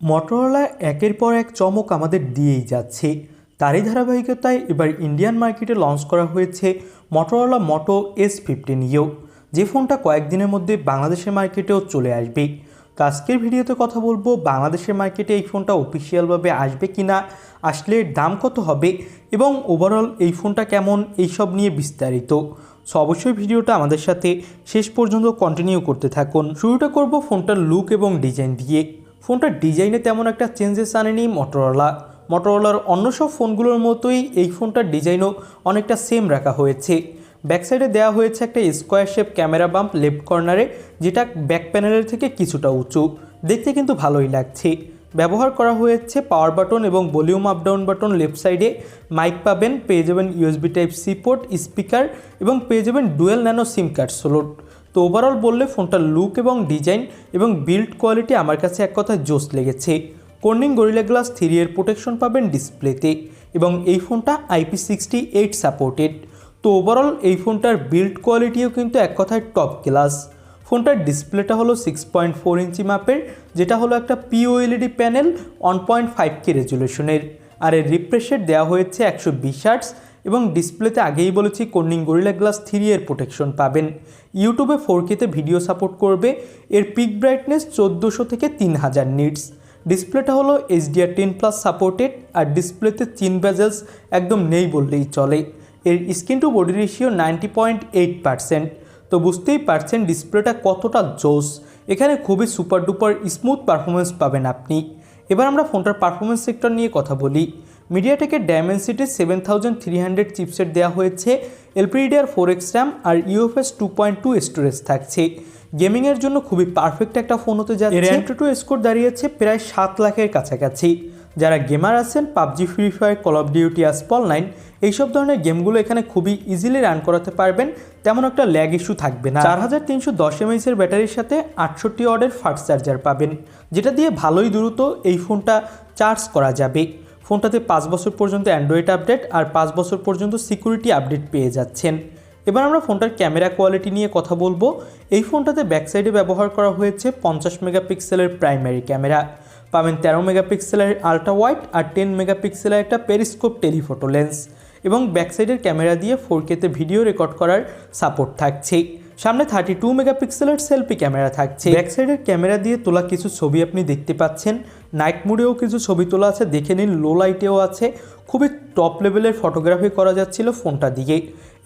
Motorola একের পর এক চমক আমাদের দিয়েই যাচ্ছে। তারই ধারাবাহিকতায় এবার ইন্ডিয়ান মার্কেটে লঞ্চ করা হয়েছে Motorola Moto S fifteen U যে ফোনটা কয়েকদিনের মধ্যে বাংলাদেশের মার্কেটেও চলে আসবে। তো আজকের ভিডিওতে কথা বলব, বাংলাদেশের মার্কেটে এই ফোনটা অফিসিয়ালভাবে আসবে কি না আসলে দাম কত হবে এবং ওভারঅল এই ফোনটা কেমন এইসব নিয়ে বিস্তারিত। সো অবশ্যই ভিডিওটা আমাদের সাথে শেষ পর্যন্ত কন্টিনিউ করতে থাকুন। শুরুটা করব ফোনটার লুক এবং ডিজাইন দিয়ে। ফোনটার ডিজাইনে তেমন একটা চেঞ্জেস আনেনি মটোরোলা মটোরোলার অন্য সব ফোনগুলোর মতোই এই ফোনটার ডিজাইনও অনেকটা সেম রাখা হয়েছে। ব্যাক সাইডে দেওয়া হয়েছে একটা square shape camera bump left কর্নারে যেটা ব্যাক প্যানেলের থেকে কিছুটা উঁচু। দেখতে কিন্তু ভালোই লাগছে। ব্যবহার করা হয়েছে পাওয়ার বাটন এবং volume up down button left সাইডে মাইক পাবেন, পেয়ে যাবেন USB type C port speaker এবং পেয়ে যাবেন dual nano SIM card slot তো ওভারঅল বললে ফোনটার লুক এবং ডিজাইন এবং বিল্ড কোয়ালিটি আমার কাছে এক কথায় জোস লেগেছে। কর্নিং গরিলা গ্লাস থ্রি এর প্রোটেকশন পাবেন ডিসপ্লেতে এবং এই ফোনটা আইপি সিক্সটি এইট সাপোর্টেড তো ওভারঅল এই ফোনটার বিল্ড কোয়ালিটিও কিন্তু এক কথায় টপ ক্লাস ফোনটার ডিসপ্লেটা হলো সিক্স পয়েন্ট ফোর ইঞ্চি মাপের, যেটা হলো একটা pOLED panel one point five K রেজুলেশনের আর এর রিফ্রেশ রেট দেওয়া হয়েছে একশো বিশ এবং ডিসপ্লেতে আগেই বলেছি কর্নিং গরিলা গ্লাস থ্রি এর প্রোটেকশন পাবেন। ইউটিউবে ফোর কেতে ভিডিও সাপোর্ট করবে। এর পিক ব্রাইটনেস চোদ্দোশো থেকে তিন হাজার নিটস। ডিসপ্লেটা হলো এইচডিআর টেন প্লাস সাপোর্টেড আর ডিসপ্লেতে চিন বেজেলস একদম নেই বললেই চলে। এর screen to body ratio ninety point eight percent. তো বুঝতেই পারছেন ডিসপ্লেটা কতটা জোস। এখানে খুবই সুপার ডুপার স্মুথ পারফরমেন্স পাবেন আপনি। এবার আমরা ফোনটার পারফরমেন্স সেক্টর নিয়ে কথা বলি। মিডিয়াটেকের ডায়মেন্সিটির seven thousand three hundred chipset দেওয়া হয়েছে এলপিডিআর ফোর এক্স র্যাম আর UFS two point two storage থাকছে। গেমিংয়ের জন্য খুবই পারফেক্ট একটা ফোন হতে যাচ্ছে। এর অ্যান্ট্রো টু স্কোর দাঁড়িয়েছে প্রায় সাত লাখের কাছাকাছি। যারা গেমার আছেন PUBG Free Fire Call of Duty Asphalt nine এইসব ধরনের গেমগুলো এখানে খুবই ইজিলি রান করাতে পারবেন। তেমন একটা ল্যাগ ইস্যু থাকবে না। চার হাজার তিনশো দশ এমএইচের ব্যাটারির সাথে আটষট্টি অর্ডের ফাস্ট চার্জার পাবেন যেটা দিয়ে ভালোই দ্রুত এই ফোনটা চার্জ করা যাবে। ফোনটাতে পাঁচ বছর পর্যন্ত অ্যান্ড্রয়েড আপডেট আর পাঁচ বছর পর্যন্ত সিকিউরিটি আপডেট পেয়ে যাচ্ছেন। এবার আমরা ফোনটার ক্যামেরা কোয়ালিটি নিয়ে কথা বলব। এই ফোনটাতে ব্যাক সাইডে ব্যবহার করা হয়েছে পঞ্চাশ মেগাপিক্সেলের প্রাইমারি ক্যামেরা। পাবেন তেরো মেগাপিক্সেলের আলট্রা ওয়াইড আর টেন মেগাপিক্সেলের একটা পেরিস্কোপ টেলিফোটো লেন্স। এবং ব্যাক সাইডের ক্যামেরা দিয়ে ফোর কেতে ভিডিও রেকর্ড করার সাপোর্ট থাকছে সামনে থার্টি টু মেগাপিক্সেলের সেলফি ক্যামেরা থাকছে ব্যাক সাইডের ক্যামেরা দিয়ে তোলা কিছু ছবি আপনি দেখতে পাচ্ছেন। নাইট মুডেও কিছু ছবি তোলা আছে দেখে নিন। লো লাইটেও আছে। খুবই টপ লেভেলের ফটোগ্রাফি করা যাচ্ছিল ফোনটা দিয়ে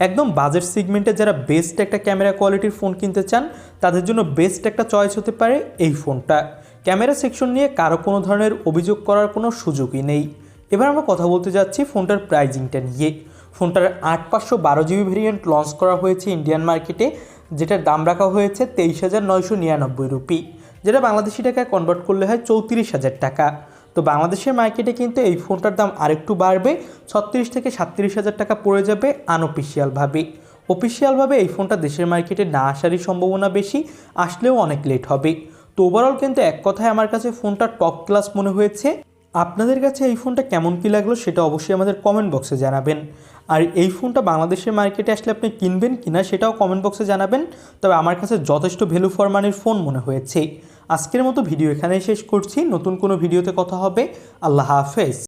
একদম বাজেট সিগমেন্টে যারা বেস্ট একটা ক্যামেরা কোয়ালিটির ফোন কিনতে চান তাদের জন্য বেস্ট একটা চয়েস হতে পারে এই ফোনটা ক্যামেরা সেকশন নিয়ে কারও কোনো ধরনের অভিযোগ করার কোনো সুযোগই নেই। এবার আমরা কথা বলতে যাচ্ছি ফোনটার প্রাইজিংটা নিয়ে। ফোনটার আট পাঁচশো বারো জিবি ভেরিয়েন্ট লঞ্চ করা হয়েছে ইন্ডিয়ান মার্কেটে যেটার দাম রাখা হয়েছে তেইশ হাজার নয়শো নিরানব্বই রুপি, যেটা বাংলাদেশি টাকায় কনভার্ট করলে হয় চৌত্রিশ হাজার টাকা। তো বাংলাদেশের মার্কেটে কিন্তু এই ফোনটার দাম আরেকটু বাড়বে, ছত্রিশ থেকে সাতত্রিশ হাজার টাকা পড়ে যাবে আনঅফিসিয়ালভাবে অফিসিয়ালভাবে এই ফোনটা দেশের মার্কেটে না আসারই সম্ভাবনা বেশি, আসলেও অনেক লেট হবে। তো ওভারঅল কিন্তু এক কথায় আমার কাছে ফোনটা টপ ক্লাস মনে হয়েছে। আপনাদের কাছে এই ফোনটা কেমন কী লাগল সেটা অবশ্যই আমাদের কমেন্ট বক্সে জানাবেন। আর এই ফোনটা বাংলাদেশের মার্কেটে আসলে আপনি কিনবেন কি না সেটাও কমেন্ট বক্সে জানাবেন। তবে আমার কাছে যথেষ্ট ভ্যালু ফর মানির ফোন মনে হয়েছে। আজকের মতো ভিডিও এখানেই শেষ করছি। নতুন কোনো ভিডিওতে কথা হবে। আল্লাহ হাফেজ।